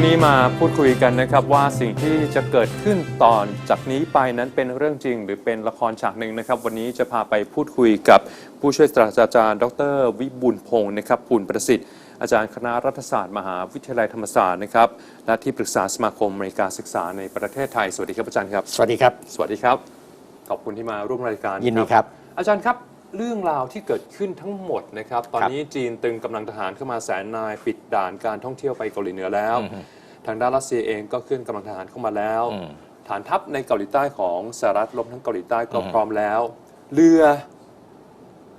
งนี้มาพูดคุยกันนะครับว่าสิ่งที่จะเกิดขึ้นตอนจากนี้ไปนั้นเป็นเรื่องจริง หรือเป็นละครฉากหนึ่งนะครับ วันนี้จะพาไปพูดคุยกับผู้ช่วยศาสตราจารย์ ดร วิบูลย์พงศ์นะครับปุณประสิทธิ์อาจารย์คณะรัฐศาสตร์มหาวิทยาลัยธรรมศาสตร์นะครับและที่ปรึกษาสมาคมอเมริกาศึกษาในประเทศไทยสวัสดีครับอาจารย์ครับ สวัสดีครับ สวัสดีครับ ขอบคุณที่มาร่วมรายการยินดีครับ อาจารย์ครับ เรื่องราวที่เกิดขึ้นทั้งหมดนะครับ ตอนนี้จีนตึงกำลังทหารเข้ามาแสนนายปิดด่านการท่องเที่ยวไปเกาหลีเหนือแล้ว ทางด้านรัสเซียเองก็ขึ้นกำลังทหารเข้ามาแล้วอืมฐานทัพในเกาหลีใต้ของสหรัฐรวมทั้งเกาหลีใต้ก็อืมพร้อมแล้ว เรือ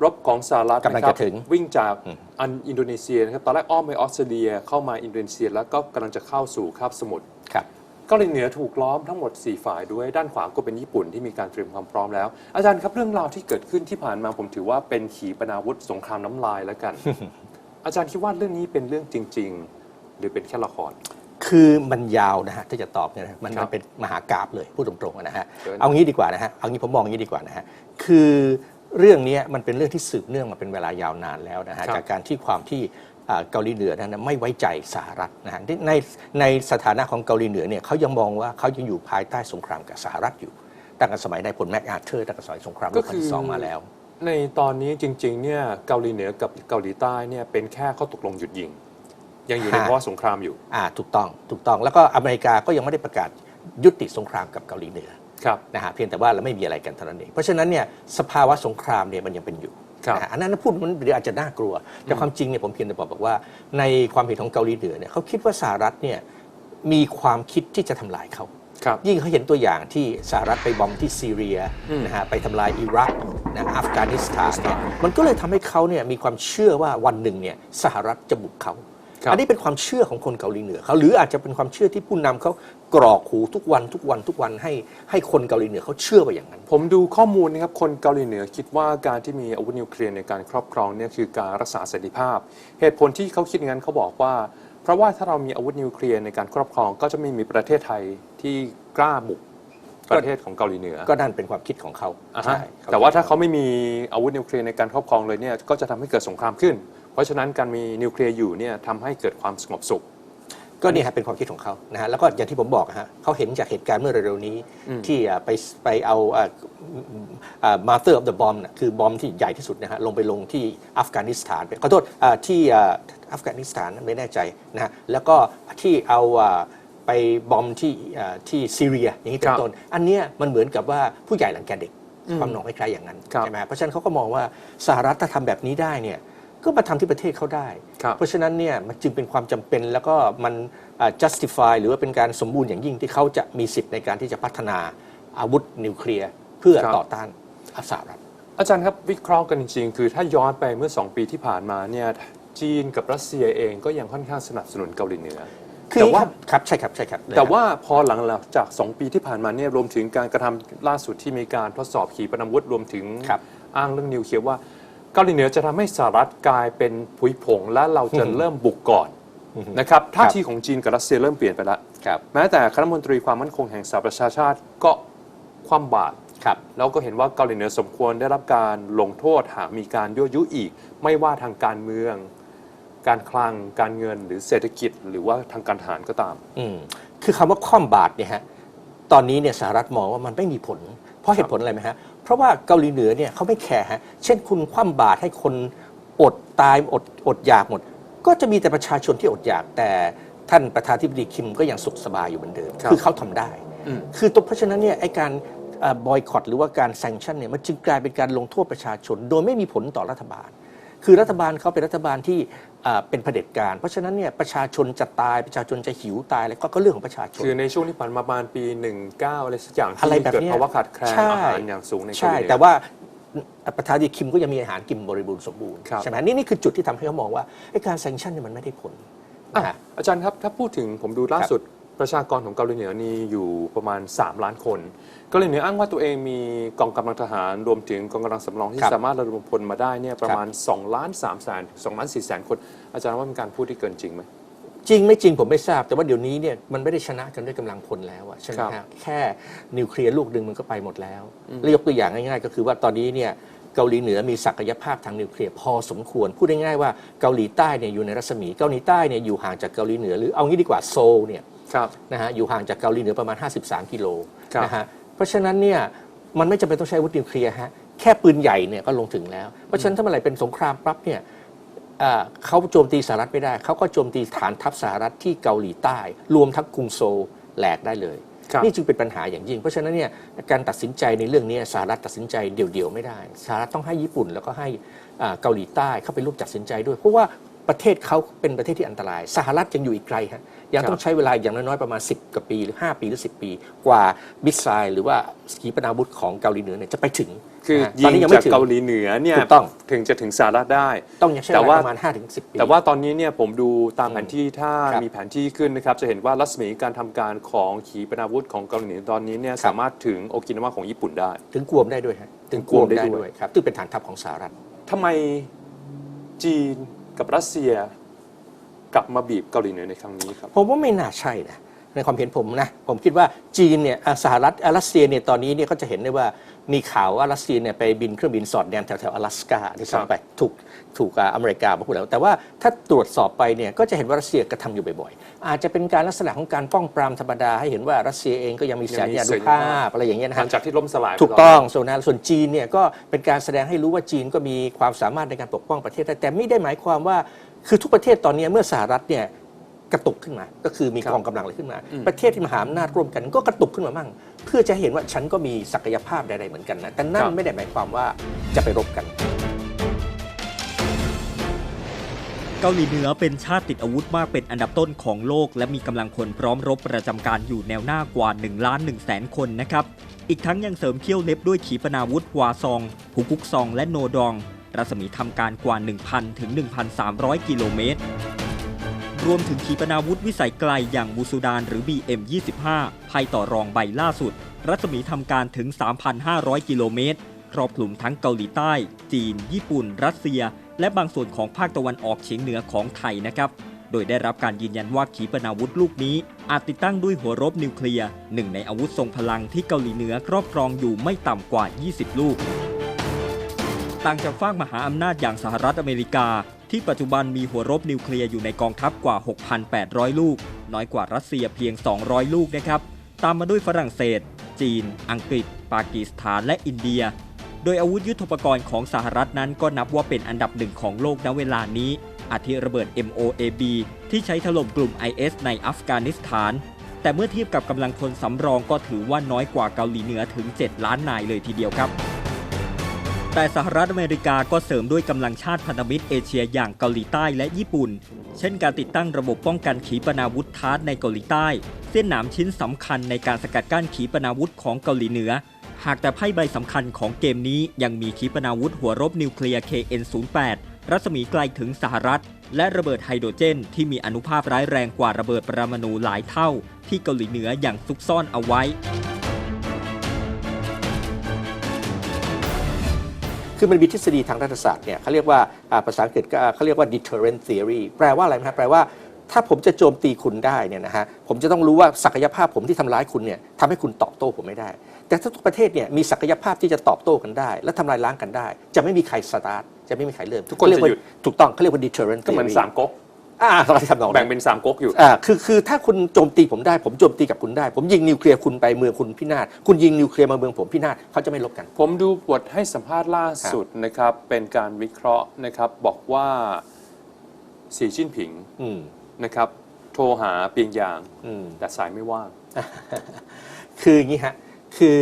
รบของสหรัฐกำลังนครัจะถึงวิ่งจากอืมอันอินโดนีเซียนะครับตอนแรกอ้อมไปออสเตรเลียเข้ามาอินโดนีเซีย แล้วก็กำลังจะเข้าสู่คาบสมุทรครับ เกาหลีเหนือถูกล้อมทั้งหมด 4 ฝ่ายด้วยด้านขวาก็เป็นญี่ปุ่นที่มีการเตรียมความพร้อมแล้ว อาจารย์ครับเรื่องราวที่เกิดขึ้นที่ผ่านมาผมถือว่าเป็นขีปนาวุธสงครามน้ำลายแล้วกัน อาจารย์คิดว่าเรื่องนี้เป็นเรื่องจริง ๆ หรือเป็นแค่ละคร คือมันยาวนะฮะที่จะตอบเนี่ยนะมันครัมับนเป็นมหากราบเลยพูดตรงๆนะฮะเชิญ เอางี้ดีกว่านะฮะเอางี้ผมมองอย่างนี้ดีกว่านะฮะคือเรื่องเนี้ยมันเป็นเรื่องที่สืบเนื่องมาเป็นเวลายาวนานแล้วนะฮะครับจากการที่ความที่อ่า เกาหลีเหนือนั้นนะไม่ไว้ใจสหรัฐนะฮะที่ในในสถานะของเกาหลีเหนือเนี่ยเขายังมองว่าเขายังอยู่ภายใต้สงครามกับสหรัฐอยู่ ตั้งแต่สมัยนายพลแมคอาร์เธอร์ตั้งแต่สมัยสงครามโลกครั้งที่สองมาแล้ว ในตอนนี้จริงๆเนี่ยเกาหลีเหนือกับเกาหลีใต้เนี่ยเป็นแค่ข้อตกลงหยุดยิง ยังอยู่ในฮะภาวะสงครามอยู่อ่าถูกต้องถูกต้องแล้วก็อเมริกาก็ยังไม่ได้ประกาศยุติสงครามกับเกาหลีเหนือครับนะฮะเพียงแต่ว่าเราไม่มีอะไรกันเท่านั้นเองเพราะฉะนั้นเนี่ยสภาวะสงครามเนี่ยมันยังเป็นอยู่ครับนะฮะ อันนั้นพูดมันเดี๋ยวอาจจะน่ากลัว แต่ความจริงเนี่ยผมเพียงแต่บอกบอกว่า ในความเห็นของเกาหลีเหนือเนี่ยเขาคิดว่าสหรัฐเนี่ยมีความคิดที่จะทำลายเขาครับยิ่งเขาเห็นตัวอย่างที่สหรัฐไปบอมที่ซีเรียอืมนะฮะไปทำลายอิรักนะอัฟกานิสถานเนี่ยมันก็เลยทำให้เขาเนี่ยมีความเชื่อว่าวันหนึ่งเนี่ยสหรัฐจะบุกเขาครับ อันนี้เป็นความเชื่อของคนเกาหลีเหนือเขาหรืออาจจะเป็นความเชื่อที่ผู้นำเขากรอกหูทุกวันทุกวันทุกวันให้ให้คนเกาหลีเหนือเขาเชื่อว่าอย่างนั้น ผมดูข้อมูลนะครับคนเกาหลีเหนือคิดว่าการที่มีอาวุธนิวเคลียร์ในการครอบครองเนี่ยคือการรักษาเสรีภาพ เหตุผลที่เขาคิดอย่างนั้นเขาบอกว่า เพราะว่าถ้าเรามีอาวุธนิวเคลียร์ในการครอบครอง ก็จะไม่มีประเทศไทยที่กล้าบุก ประเทศของเกาหลีเหนือ ก็นั่นเป็นความคิดของเขาอ่าฮะใช่แต่ว่าถ้าเขาไม่มีอาวุธนิวเคลียร์ในการครอบครองเลยเนี่ยก็จะทำให้เกิดสงครามขึ้น เพราะฉะนั้นการมีนิวเคลียร์อยู่เนี่ยทำให้เกิดความสงบสุข ก็นี่ฮะเป็นความคิดของเขานะฮะแล้วก็อย่างที่ผมบอกอะฮะเขาเห็นจากเหตุการณ์เมื่อเร็วๆนี้อืมที่อะไปไปเอามาเตอร์ออฟเดอะบอมนะคือบอมที่ใหญ่ที่สุดนะฮะลงไปลงที่อัฟกานิสถานไปขอโทษอ่าที่อ่าอัฟกานิสถานไม่แน่ใจนะฮะแล้วก็ที่เอาอ่า ไปบอมที่อ่าที่ซีเรียอย่างนี้เป็ครันบต้น อันเนี้ยมันเหมือนกับว่าผู้ใหญ่หลังแกเด็กอืมความหนองคล้ายๆอย่างนั้นครับใช่ไหมฮะเพราะฉะนั้นเขาก็มองว่าสหรัฐถ้าทำแบบนี้ได้เนี่ยก็มาทำที่ประเทศเขาได้ครับเพราะฉะนั้นเนี่ยมันจึงเป็นความจำเป็นแล้วก็มันอ่า justify หรือว่าเป็นการสมบูรณ์อย่างยิ่งที่เขาจะมีสิทธิ์ในการที่จะพัฒนาอาวุธนิวเคลียร์เพื่อครับต่อต้านสหรัฐ อาจารย์ครับวิเคราะห์กันจริงๆ คือถ้าย้อนไปเมื่อ 2 ปีที่ผ่านมาเนี่ยจีนกับรัสเซียเองก็ยังค่อนข้างสนับสนุนเกาหลีเหนือ คือแต่ว่าครับใช่ครับใช่ครับแต่ว่าพอหลังจาก 2 ปีที่ผ่านมาเนี่ยรวมถึงการกระทำล่าสุดที่มีการทดสอบขีปนาวุธรวมถึงครับอ้างเรื่องนิวเคลียร์ว่าเกาหลีเหนือจะทำให้สหรัฐกลายเป็นผุยผงและเราจะเริ่มบุกก่อนนะครับท่าทีของจีนกับรัสเซียเริ่มเปลี่ยนไปแล้วครับแม้แต่คณะมนตรีความมั่นคงแห่งสหประชาชาติก็คว่ำบาตรครับแล้วก็เห็นว่าเกาหลีเหนือสมควรได้รับการลงโทษหากมีการยั่วยุอีก ไม่ว่าทางการเมือง การคลังการเงินหรือเศรษฐกิจ หรือว่าทางการทหารก็ตาม อืมคือคำว่าคว่ำบาตรเนี่ยฮะตอนนี้เนี่ยสหรัฐมองว่ามันไม่มีผล เพราะเหตุผลอะไรไหมฮะเพราะว่าเกาหลีเหนือเนี่ยเขาไม่แคร์ฮะเช่นคุณคว่ำบาตรให้คนอดตายอดอดอยากหมด ก็จะมีแต่ประชาชนที่อดอยากแต่ท่านประธานธิบดีคิมก็ยังสุขสบายอยู่เหมือนเดิมครับ คือเขาทำได้ อืม คือตัวเพราะฉะนั้นเนี่ยไอการบอยคอตหรือว่าการแซงชั่นเนี่ยมันจึงกลายเป็นการลงโทษประชาชน โดยไม่มีผลต่อรัฐบาล คือรัฐบาลเขาเป็นรัฐบาลที่อ่า เป็นเผด็จการ เพราะฉะนั้นเนี่ยประชาชนจะตายประชาชนจะหิวตายอะไรก็ก็เรื่องของประชาชนคือในช่วงที่ผ่านมาประมาณปี 19 อะไรสักอย่างอะไรที่แบบเกิดเนี้ยภาวะขาดแคลนใช่อาหารอย่างสูงในเกาหลีใช่เหนือแต่ว่าประธานาธิบดีคิมก็ยังมีอาหารกินบริบูรณ์สมบูรณ์ครับใช่ไหมนี่นี่คือจุดที่ทำให้เขามองว่าไอ้การแซงชั่นเนี่ยมันไม่ได้ผลอะนะฮะอาจารย์ครับถ้าพูดถึงผมดูล่าสุด ประชากรของเกาหลีเหนือนี่อยู่ประมาณ 3 ล้านคนเกาหลีเหนืออ้างว่าตัวเองมีกองกำลังทหารรวมถึงกองกำลังสำรองที่ครับสามารถระดมพลมาได้เนี่ยประมาณ2ล้าน3แสน2ล้าน4แสนคน อาจารย์ว่าเป็นการพูดที่เกินจริงไหม จริงไม่จริงผมไม่ทราบ แต่ว่าเดี๋ยวนี้เนี่ยมันไม่ได้ชนะกันด้วยกำลังพลแล้วอะใช่ไหมครัฮะบแค่นิวเคลียร์ลูกหนึ่งมันก็ไปหมดแล้วแล้วยกตัวอย่างง่ายๆ ก็คือว่าตอนนี้เนี่ยเกาหลีเหนือมีศักยภาพทางนิวเคลียร์พอสมควร พูดง่ายๆว่าเกาหลีใต้เนี่ยอยู่ในรัศมีเกาหลีใต้เนี่ยอยู่ห่างจากเกาหลีเหนือหรือเอางี้ดีกว่าโซลเนี่ยครับ นะฮะอยู่ห่างจากเกาหลีเหนือประมาณ 53 กิโลครับนะฮะเพราะฉะนั้นเนี่ยมันไม่จำเป็นต้องใช้อาวุธนิวเคลียร์ฮะแค่ปืนใหญ่เนี่ยก็ลงถึงแล้ว เพราะฉะนั้นถ้าเมื่อไหร่เป็นสงครามปั๊บเนี่ยอ่าเขาโจมตีสหรัฐไม่ได้ เขาก็โจมตีฐานทัพสหรัฐที่เกาหลีใต้ รวมทั้งกรุงโซลแหลกได้เลยครับนี่จึงเป็นปัญหาอย่างยิ่ง เพราะฉะนั้นเนี่ยการตัดสินใจในเรื่องนี้สหรัฐตัดสินใจเดี่ยวๆไม่ได้สหรัฐต้องให้ญี่ปุ่นแล้วก็ให้อ่าเกาหลีใต้เข้าไปร่วมตัดสินใจด้วย เพราะว่าประเทศเขาเป็นประเทศที่อันตราย สหรัฐยังอยู่อีกไกลฮะ ยังต้องใช้เวลาอย่างน้อยๆประมาณ 10กว่าปีหรือ 5 ปีหรือ 10 ปี กว่ามิสไซล์หรือว่าขีปนาวุธของเกาหลีเหนือเนี่ยจะไปถึงคือนะฮะยิตอนงนี้ยังไม่จากถึงเกาหลีเหนือเนี่ยถูกต้องถึงจะถึงสหรัฐได้ ต้องยังใช้แต่เวว่าลาประมาณ5-10 ปี แต่ว่าตอนนี้เนี่ยผมดูตามแผนที่ถ้าครับมีแผนที่ขึ้นนะครับ จะเห็นว่ารัศมีการทำการของขีปนาวุธของเกาหลีเหนือตอนนี้เนี่ยครับสามารถถึงโอกินาวาของญี่ปุ่นได้ ถึงกวมได้ด้วยฮะถึงกวมได้ด้วยครับซึ่งเป็นฐานทัพของสหรัฐทำไมจีนกับรัสเซีย กลับมาบีบเกาหลีเหนือในครั้งนี้ครับ ผมว่าไม่น่าใช่นะในความเห็นผมนะ ผมคิดว่าจีนเนี่ยอ่าสหรัฐอ่ารัสเซียเนี่ยตอนนี้เนี่ยก็จะเห็นได้ว่ามีข่าวว่ารัสเซียเนี่ยไปบินเครื่องบินสอดแนมแถวแถวๆ阿拉斯กาที่ ครับ ซ้ำไปถูกถูกอ่าอเมริกามาพูดแล้ว แต่ว่าถ้าตรวจสอบไปเนี่ยก็จะเห็นว่ารัสเซียกระทำอยู่บ่อยๆ อาจจะเป็นการลักษณะของการป้องปรามธรรมดา ให้เห็นว่ารัสเซียเองก็ยังมี ยัง สัญ มี ญา สั นุ ญญานุ ภา ภาพ พอะไรอย่างเงี้ยนะ หลั ฮะ งจากที่ล่มสลายไป ถูกต้องส่วนนั้นส่วนจีนเนี่ยก็เป็นการแสดงให้รู้ว่าจีนก็มีความสามารถในการปกป้องประเทศได้แต่ไม่ได้หมายความว่า คือทุกประเทศตอนนี้เมื่อสหรัฐเนี่ยกระตุกขึ้นมา ก็คือมีครับกองกำลังอะไรขึ้นมาอืมประเทศที่มหาอำนาจร่วมกันก็กระตุกขึ้นมามั่ง เพื่อจะเห็นว่าฉันก็มีศักยภาพใดๆเหมือนกันนะแต่นั่นไม่ได้หมายความว่าจะไปรบกัน เกาหลีเหนือเป็นชาติติดอาวุธมากเป็นอันดับต้นของโลก และมีกำลังพลพร้อมรบประจำการอยู่แนวหน้ากว่า1ล้าน1แสนคนนะครับ อีกทั้งยังเสริมเขี้ยวเล็บด้วยขีปนาวุธฮวาซองผูกุกซอง และโนดอง รัศมีทำการกว่า 1,000 ถึง 1,300 กิโลเมตร รวมถึงขีปนาวุธวิสัยไกลอย่างบูซูดานหรือ BM25 ภัยต่อรองใบล่าสุด รัศมีทำการถึง 3,500 กิโลเมตร ครอบคลุมทั้งเกาหลีใต้ จีน ญี่ปุ่น รัสเซีย และบางส่วนของภาคตะวันออกเฉียงเหนือของไทยนะครับ โดยได้รับการยืนยันว่าขีปนาวุธลูกนี้ อาจติดตั้งด้วยหัวรบนิวเคลียร์หนึ่งในอาวุธทรงพลังที่เกาหลีเหนือครอบครองอยู่ไม่ต่ำกว่า 20 ลูก ต่างจากฝากมหาอำนาจอย่างสหรัฐอเมริกา ที่ปัจจุบันมีหัวรบนิวเคลียร์อยู่ในกองทัพกว่า 6,800 ลูก น้อยกว่ารัสเซียเพียง 200 ลูกนะครับ ตามมาด้วยฝรั่งเศส จีน อังกฤษ ปากีสถานและอินเดีย โดยอาวุธยุทโธปกรณ์ของสหรัฐนั้นก็นับว่าเป็นอันดับหนึ่งของโลกณเวลานี้ อาทิระเบิด MOAB ที่ใช้ถล่มกลุ่ม IS ในอัฟกานิสถาน แต่เมื่อเทียบกับกำลังพลสำรองก็ถือว่าน้อยกว่าเกาหลีเหนือถึง 7 ล้านนายเลยทีเดียวครับ แต่สหรัฐอเมริกาก็เสริมด้วยกำลังชาติพันธมิตรเอเชียอย่างเกาหลีใต้และญี่ปุ่น เช่นการติดตั้งระบบป้องกันขีปนาวุธทาร์ในเกาหลีใต้ เส้นหนามชิ้นสำคัญในการสกัดกั้นขีปนาวุธของเกาหลีเหนือ หากแต่ไพ่ใบสำคัญของเกมนี้ยังมีขีปนาวุธหัวรบนิวเคลียร์ KN-08 รัศมีไกลถึงสหรัฐ และระเบิดไฮโดรเจน ที่มีอนุภาพร้ายแรงกว่าระเบิดปรมาณูหลายเท่า ที่เกาหลีเหนืออย่างซุกซ่อนเอาไว้ คือมันมีทฤษฎีทางรัฐศาสตร์เนี่ยเขาเรียกว่าอ่าภาษาอังกฤษก็เขาเรียกว่า deterrent theory แปลว่าอะไรไหมครับแปลว่าถ้าผมจะโจมตีคุณได้เนี่ยนะฮะผมจะต้องรู้ว่าศักยภาพผมที่ทำร้ายคุณเนี่ยทำให้คุณตอบโต้ผมไม่ได้ แต่ถ้าทุกประเทศเนี่ยมีศักยภาพที่จะตอบโต้กันได้ และทำลายล้างกันได้ จะไม่มีใครสตาร์ทจะไม่มีใครเริ่มทุกคนเขาเรียว่าจะหยุดถูกต้องเขาเรียกว่า deterrent ก็เหมือน theory สามก๊ก อ่าเราทำนองแบ่นั้งนเป็นสามก๊กอยู่อ่าคือคือถ้าคุณโจมตีผมได้ผมโจมตีกับคุณได้ ผมยิงนิวเคลียร์คุณไปเมืองคุณพินาศคุณยิงนิวเคลียร์มาเมืองผมพินาศเขาจะไม่ลบกัน ผมดูบทให้สัมภาษณ์ล่าสุดนะครับเป็นการวิเคราะห์นะครับบอกว่าสีจิ้นผิงอืมนะครับโทรหาเปียงยางอืมแต่สายไม่ว่าง คืออย่างนี้ฮะคือ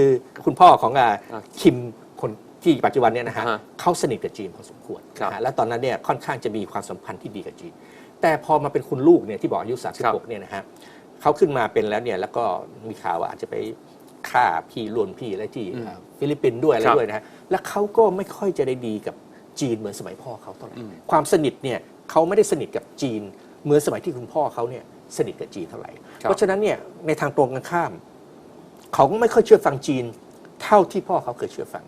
คุณพ่อของอาอะคิมคนที่ปัจจุบันเนี่ยนะฮะอ่าฮะเขาสนิทกับจีนพอสมควรครับนะฮะและตอนนั้นเนี่ยค่อนข้างจะมีความสัมพันธ์ที่ดีกับจีน แต่พอมาเป็นคุณลูกเนี่ยที่บอกอายุครับ36 เนี่ยนะฮะเขาขึ้นมาเป็นแล้วเนี่ยแล้วก็มีข่าวว่าอาจจะไปฆ่าพี่ล้วนพี่อะไรที่อ่าฟิลิปปินส์ด้วยอะไรครับด้วยนะฮะแล้วเขาก็ไม่ค่อยจะได้ดีกับจีนเหมือนสมัยพ่อเขาเท่าไหร่อืมความสนิทเนี่ยเขาไม่ได้สนิทกับจีนเหมือนสมัยที่คุณพ่อเขาเนี่ยสนิทกับจีนเท่าไหร่ครับเพราะฉะนั้นเนี่ยในทางตรงกันข้าม เขาก็ไม่ค่อยเชื่อฟังจีน เท่าที่พ่อเขาเคยเชื่อฟัง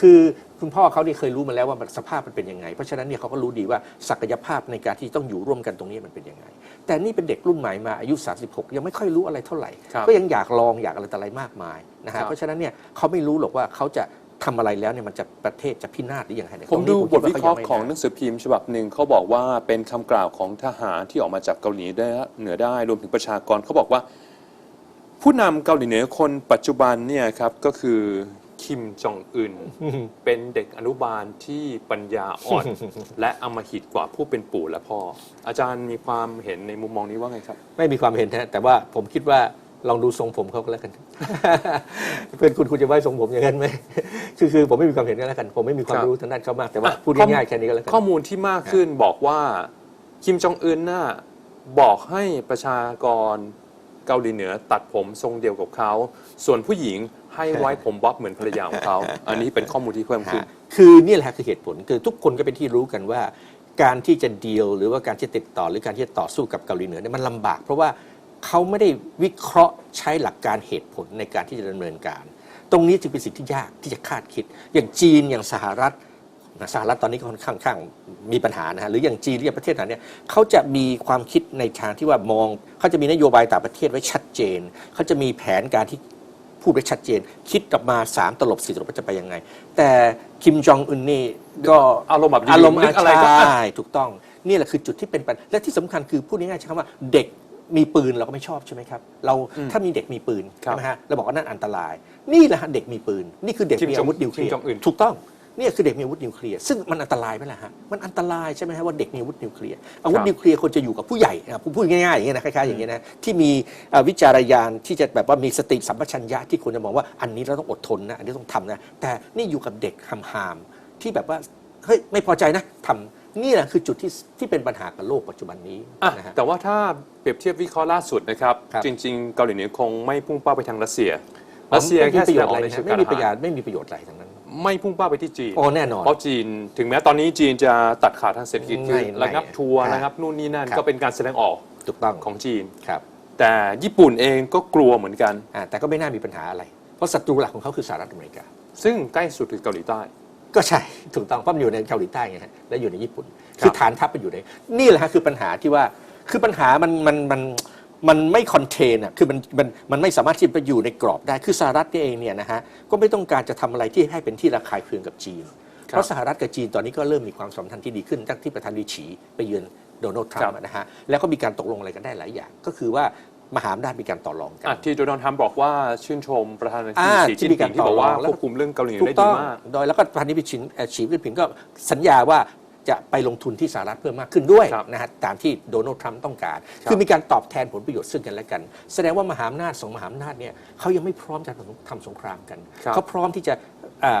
คือ คุณพ่อเขาเนี่ยเคยรู้มาแล้วว่ามันสภาพมันเป็นยังไง เพราะฉะนั้นเนี่ยเขาก็รู้ดีว่าศักยภาพในการที่ต้องอยู่ร่วมกันตรงนี้มันเป็นยังไง แต่นี่เป็นเด็กรุ่นใหม่มาอายุ 36 ยังไม่ค่อยรู้อะไรเท่าไหร่ ครับก็ยังอยากลองอยากอะไรต่ออะไรมากมายนะครัฮะบ เพราะฉะนั้นเนี่ยเขาไม่รู้หรอกว่าเขาจะทำอะไรแล้วเนี่ยมันจะประเทศจะพินาศหรือยังไงเนี่ยผมดูตบรงทนี้วิเคราะห์ดของไม่หนังสือพิมพ์ฉบับหนึ่งเขาบอกว่าเป็นคำกล่าวของทหารที่ออกมาจากเกาหลีเหนือได้รวมถึงประชากรเขาบอกว่า ผู้นำเกาหลีเหนือคนปัจจุบันเนี่ยครับก็คือ คิมจองอึนเป็นเด็กอนุบาลที่ปัญญาอ่อน และอำมหิตกว่าผู้เป็นปู่และพ่อ อาจารย์มีความเห็นในมุมมองนี้ว่าไงครับ ไม่มีความเห็นนะแต่ว่าผมคิดว่าลองดูทรงผมเขาก็แล้วกัน เพื่อนคุณคุณจะไว้ทรงผมอย่างนั้นไหมคือคือผมไม่มีความเห็นก็แล้วกัน ผมไม่มีความครับรู้ทางด้านเขามากแต่ว่าอะพูดข้อมูลง่ายๆแค่นี้ก็แล้วกันข้อมูลที่มากขึ้นบอกว่าคิมจองอึนน่ะบอกให้ประชากรเกาหลีเหนือตัดผมทรงเดียวกับเขา ส่วนผู้หญิง ให้ไว้ผมบ๊อบเหมือนภรรยาของเขา อันนี้เป็นข้อมูลที่เพิ่มขึ้นฮะคือนี่แหละคือเหตุผลคือทุกคนก็เป็นที่รู้กันว่า การที่จะดีลหรือว่าการที่จะติดต่อหรือการที่จะต่อสู้กับเกาหลีเหนือเนี่ยมันลำบาก เพราะว่าเขาไม่ได้วิเคราะห์ใช้หลักการเหตุผลในการที่จะดำเนินการ ตรงนี้จึงเป็นสิ่งที่ยากที่จะคาดคิด อย่างจีนอย่างสหรัฐสหรัฐตอนนี้ก็ค่อนข้างข้างมีปัญหานะฮะหรืออย่างจีนหรืออย่างประเทศไหนเนี่ยเขาจะมีความคิดในทางที่ว่ามองเขาจะมีนโยบายต่างประเทศไว้ชัดเจนเขาจะมีแผนการที่ พูดไว้ชัดเจน คิดออกมา 3 ตลบ4ตลบว่าจะไปยังไง แต่คิมจองอึนนี่ก็อารมณ์แบบอารมณ์นึกอะไรก็ใช่ถูกต้อง นี่แหละคือจุดที่เป็นปัญและที่สำคัญคือพูดง่ายๆใช้คำว่าเด็กมีปืนเราก็ไม่ชอบใช่ไหมครับ เราอืมถ้ามีเด็กมีปืนครับใช่ไหมฮะเราบอกว่านั่นอันตราย นี่แหละฮะเด็กมีปืน นี่คือเด็กคิมมีจองอาวุธนิวเคลียคิมร์จองอึนถูกต้องเนี่ยคือเด็กมีอาวุธนิวเคลียร์ซึ่งมันอันตรายไหมล่ะฮะมันอันตรายใช่ไหมฮะว่าเด็กมีอาวุธนิวเคลียร์อาวุธนิวเคลียร์ควรจะอยู่กับผู้ใหญ่นะผมพูดง่ายๆอย่างเงี้ยนะคล้ายๆอย่างเงี้ยนะที่มีเอ่อวิจารณญาณที่จะแบบว่ามีสติสัมปชัญญะที่ควรจะมองว่าอันนี้เราต้องอดทนนะอันนี้ต้องทำนะแต่นี่อยู่กับเด็กหามๆที่แบบว่าเฮ้ยไม่พอใจนะทำนี่แหละคือจุดที่ที่เป็นปัญหากับโลกปัจจุบันนี้อะนะฮะแต่ว่าถ้าเปรียบเทียบวิเคราะห์ล่าสุดนะครับครับจริง ๆ เกาหลีเหนือคงไม่พุ่งเป้าไปทางรัสเซียรัสเซียไม่แค่มีแสประดโยงชอน์อกอะไรในนะเชิงไม่การมีประโยทชน์หารไม่มีประโยชน์อะไรทั้งนั้น ไม่พุ่งเป้าไปที่จีน โอ้แน่นอน เพราะจีนถึงแม้ตอนนี้จีนจะตัดขาดทางเศรษฐกิจคือไม่ไม่ระงับทัวร์ฮะระงับ นู่นนี่นั่นครับ ก็เป็นการแสดงออกถูกต้องของจีน ครับแต่ญี่ปุ่นเองก็กลัวเหมือนกัน อ่าแต่ก็ไม่น่ามีปัญหาอะไร เพราะศัตรูหลักของเขาคือสหรัฐอเมริกา ซึ่งใกล้สุดคือเกาหลีใต้ ก็ใช่ ถูกต้องเพราะมันอยู่ในเกาหลีใต้ไงฮะและอยู่ในญี่ปุ่น ครับ คือฐานทัพมันอยู่ใน นี่แหละฮะคือปัญหาที่ว่าคือปัญหามันมันมัน มันไม่คอนเทนอะคือมันมันมันไม่สามารถที่จะไปอยู่ในกรอบได้คือสหรัฐนี่เองเนี่ยนะฮะก็ไม่ต้องการจะทำอะไรที่ให้เป็นที่ระคายเคืองกับจีน เพราะสหรัฐกับจีนตอนนี้ก็เริ่มมีความสัมพันธ์ที่ดีขึ้นตั้งที่ประธานาธิบดีฉีไปเยือนโดนัลด์ทรัมครัป์บนะฮะแล้วก็มีการตกลงอะไรกันได้หลายอย่าง ก็คือว่ามหาอำนาจมีการต่อรองกันอะที่โดนัลด์ทรัมป์บอกว่าชื่นชมประธานาธิบอ่าดีสีที่จิ้นมีผิการงที่บอกว่าต่อรองแล้วควบคุมเรื่องเกาหลีเหนืถูอได้กต้ดีองมากโดยแล้วก็ประธานาธิบดีชินเอ่อฉีจิ้นผิงก็สัญญาว่า จะไปลงทุนที่สหรัฐเพิ่มมากขึ้นด้วยครับนะฮะตามที่โดนัลด์ทรัมป์ต้องการครับคือมีการตอบแทนผลประโยชน์ซึ่งกันและกัน แสดงว่ามหาอำนาจสองมหาอำนาจเนี่ยเขายังไม่พร้อมจะทำสงครามกันครับเขาพร้อมที่จะอ่า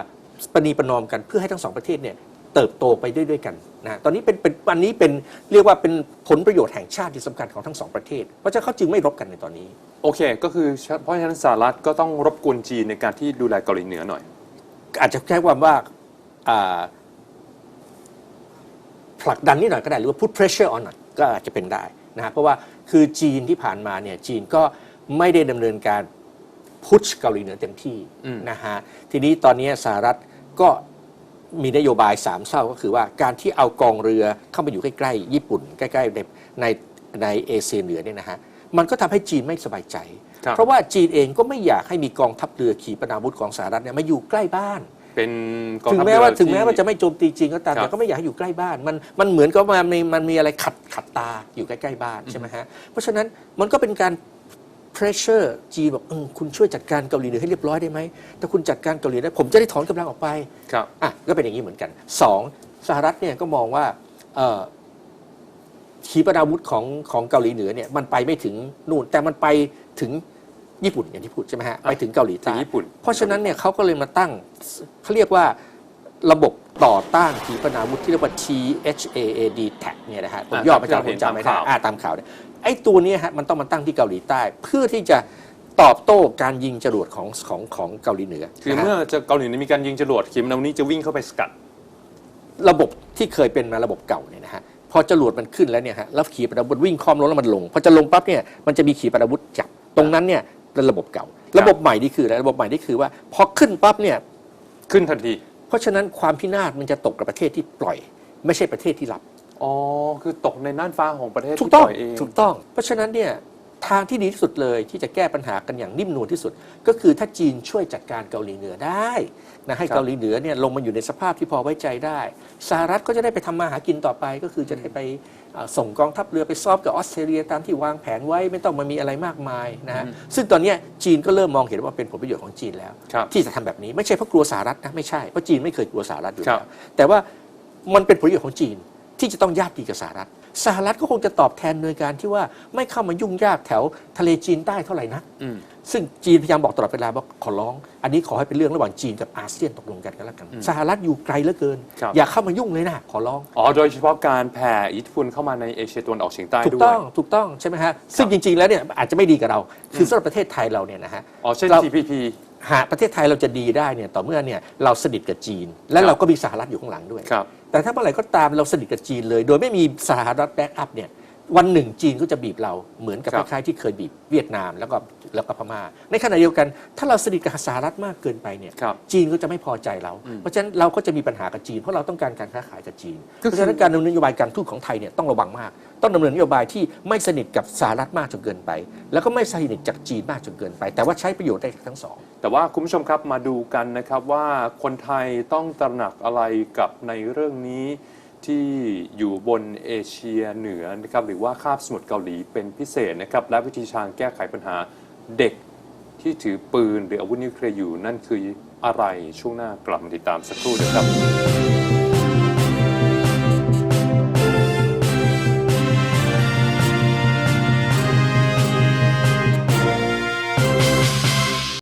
ประนีประนอมกันเพื่อให้ทั้งสองประเทศเนี่ยเติบโตไปด้วยด้วยกันนะตอนนี้เป็นเป็นอันนี้เป็นเรียกว่าเป็นผลประโยชน์แห่งชาติที่สำคัญของทั้งสองประเทศ เพราะฉะนั้นเขาจึงไม่รบกันในตอนนี้ โอเค ก็คือเพราะฉะนั้นสหรัฐก็ต้องรบกวนจีนในการที่ดูแลเกาหลีเหนือหน่อย อาจจะใช้ความว่าอ่า ผลักดันนิดหน่อยก็ได้หรือว่า put pressure on หน่อยก็อาจจะเป็นได้นะฮะเพราะว่าคือจีนที่ผ่านมาเนี่ยจีนก็ไม่ได้ดำเนินการพุชเกาหลีเหนือเต็มที่อืมนะฮะทีนี้ตอนนี้สหรัฐก็มีนโยบายสามเศร้าก็คือว่าการที่เอากองเรือเข้ามาอยู่ใกล้ๆญี่ปุ่น ใกล้ๆในในในเอเชียเหนือเนี่ยนะฮะมันก็ทำให้จีนไม่สบายใจครับเพราะว่าจีนเองก็ไม่อยากให้มีกองทัพเรือขีปนาวุธของสหรัฐเนี่ยมาอยู่ใกล้บ้าน เป็นกองถึงทัพแม้ว่าเรือถึงแม้ที่ว่าจะไม่โจมตีจริงก็ตามครับแต่ก็ไม่อยากให้อยู่ใกล้บ้านมันมันเหมือนกับว่ามันมันมีอะไรขัดขัดตาอยู่ใกล้ๆบ้านใช่ไหมฮะเพราะฉะนั้นมันก็เป็นการ pressure จีนบอกเออคุณช่วยจัดการเกาหลีเหนือให้เรียบร้อยได้ไหมถ้าคุณจัดการเกาหลีได้ผมจะได้ถอนกำลังออกไปครับอะก็เป็นอย่างนี้เหมือนกันสองสหรัฐเนี่ยก็มองว่าเอ่อขีปนาวุธของของเกาหลีเหนือเนี่ยมันไปไม่ถึงนู่นแต่มันไปถึง ญี่ปุ่นอย่างที่พูดใช่ไหมฮะไปถึงเกาหลีถึใต้งญี่ปุ่น เพราะฉะนั้นเนี่ยเขาก็เลยมาตั้งเขาเรียกว่าระบบต่อต้านขีปนาวุธที่เรียกว่า THAAD TAC เนี่ยนะฮะผมอะย่อมาจากที่เราผเห็มนจำไม่ได้ตามข่าวอ่าตามข่าวเนี่ยไอ้ตัวเนี้ยฮะมันต้องมาตั้งที่เกาหลีใต้ เพื่อที่จะตอบโต้การยิงจรวดของของของเกาหลีเหนือ คือนะฮะเมื่อจะเกาหลีเหนือมีการยิงจรวดขีปนาวุธนี้จะวิ่งเข้าไปสกัด ระบบที่เคยเป็นมาระบบเก่าเนี่ยนะฮะพอจรวดมันขึ้นแล้วเนี่ยฮะแล้วขีปนาวุธวิ่งคล่อมลงแล้วมันลงพอจะลงปั๊บเนี่ยมันจะมีขีปนาวุธจับตรงนั้นเนี่ย เป็นระบบเก่า ระบบใหม่นี่คืออะไรระบบใหม่นี่คือว่าพอขึ้นปั๊บเนี่ยขึ้นทันที เพราะฉะนั้นความพินาศมันจะตกกับประเทศที่ปล่อย ไม่ใช่ประเทศที่รับ อ๋อ คือตกในน่านฟ้าของประเทศถูกที่ต้องปล่อยเองถูกต้อง เพราะฉะนั้นเนี่ยทางที่ดีที่สุดเลยที่จะแก้ปัญหากันอย่างนิ่มนวลที่สุด ก็คือถ้าจีนช่วยจัดการเกาหลีเหนือได้นะให้ครับเกาหลีเหนือเนี่ยลงมาอยู่ในสภาพที่พอไว้ใจได้สหรัฐก็จะได้ไปทำมาหากินต่อไปก็คือจะได้ไปเอ่อ ส่งกองทัพเรือไปซ้อมกับออสเตรเลียตามที่วางแผนไว้ไม่ต้องมามีอะไรมากมายนะฮะซึ่งตอนเนี้ยจีนก็เริ่มมองเห็นว่าเป็นผลประโยชน์ของจีนแล้วครับที่จะทำแบบนี้ไม่ใช่เพราะกลัวสหรัฐนะไม่ใช่เพราะจีนไม่เคยกลัวสหรัฐอยู่ครัแล้บวแต่ว่ามันเป็นผลประโยชน์ของจีนที่จะต้องญาติดีกับสหรัฐ สหรัฐก็คงจะตอบแทนโดยการที่ว่าไม่เข้ามายุ่งยากแถวทะเลจีนใต้เท่าไหร่นักอืม ซึ่งจีนพยายามบอกตลอดเวลาว่าขอร้อง อันนี้ขอให้เป็นเรื่องระหว่างจีนกับอาเซียนตกลงกันก็แล้วกันอืมสหรัฐอยู่ไกลเหลือเกิน ครับ อย่าเข้ามายุ่งเลยนะขอร้อง อ๋อโดยเฉพาะการแผ่อิทธิพลเข้ามาในเอเชียตะวันออกเฉียงใต้ถูกด้วยต้องถูกต้องใช่ไหมฮะซึ่งจริง ๆแล้วเนี่ยอาจจะไม่ดีกับเรา คือสำหรับประเทศไทยเราเนี่ยนะฮะ อ๋อเช่น เรา TPP หากประเทศไทยเราจะดีได้เนี่ยต่อเมื่อเนี่ยเราสนิทกับจีน และครับเราก็มีสหรัฐอยู่ข้างหลังด้วย ครับ แต่ถ้าเมื่อไหร่ก็ตามเราสนิทกับจีนเลย โดยไม่มีสหรัฐแบ็กอัพเนี่ย วันหนึ่งจีนก็จะบีบเราเหมือนกับคครับ ล้ายๆที่เคยบีบเวียดนามแล้วก็แล้วก็พม่า ในขณะเดียวกัน ถ้าเราสนิทกับสหรัฐมากเกินไปเนี่ยครับ จีนก็จะไม่พอใจเรา อืมเพราะฉะนั้นเราก็จะมีปัญหากับจีนเพราะเราต้องการการค้าขายกับจีนก็เพคือราะฉะนั้นการดำเนินนโยบายการทูตของไทยเนี่ยต้องระวังมาก ต้องดำเนินนโยบายที่ไม่สนิทกับสหรัฐมากจนเกินไป แล้วก็ไม่สนิทจากจีนมากจนเกินไป แต่ว่าใช้ประโยชน์ได้ทั้งสอง แต่ว่าคุณผู้ชมครับมาดูกันนะครับว่าคนไทยต้องตระหนักอะไรกับในเรื่องนี้ ที่อยู่บนเอเชียเหนือนะครับหรือว่าคาบสมุทรเกาหลีเป็นพิเศษนะครับและวิธีทางแก้ไขปัญหาเด็กที่ถือปืนหรืออาวุธนิวเคลียร์อยู่นั่นคืออะไรช่วงหน้ากลับมาติดตามสักครู่นะครับ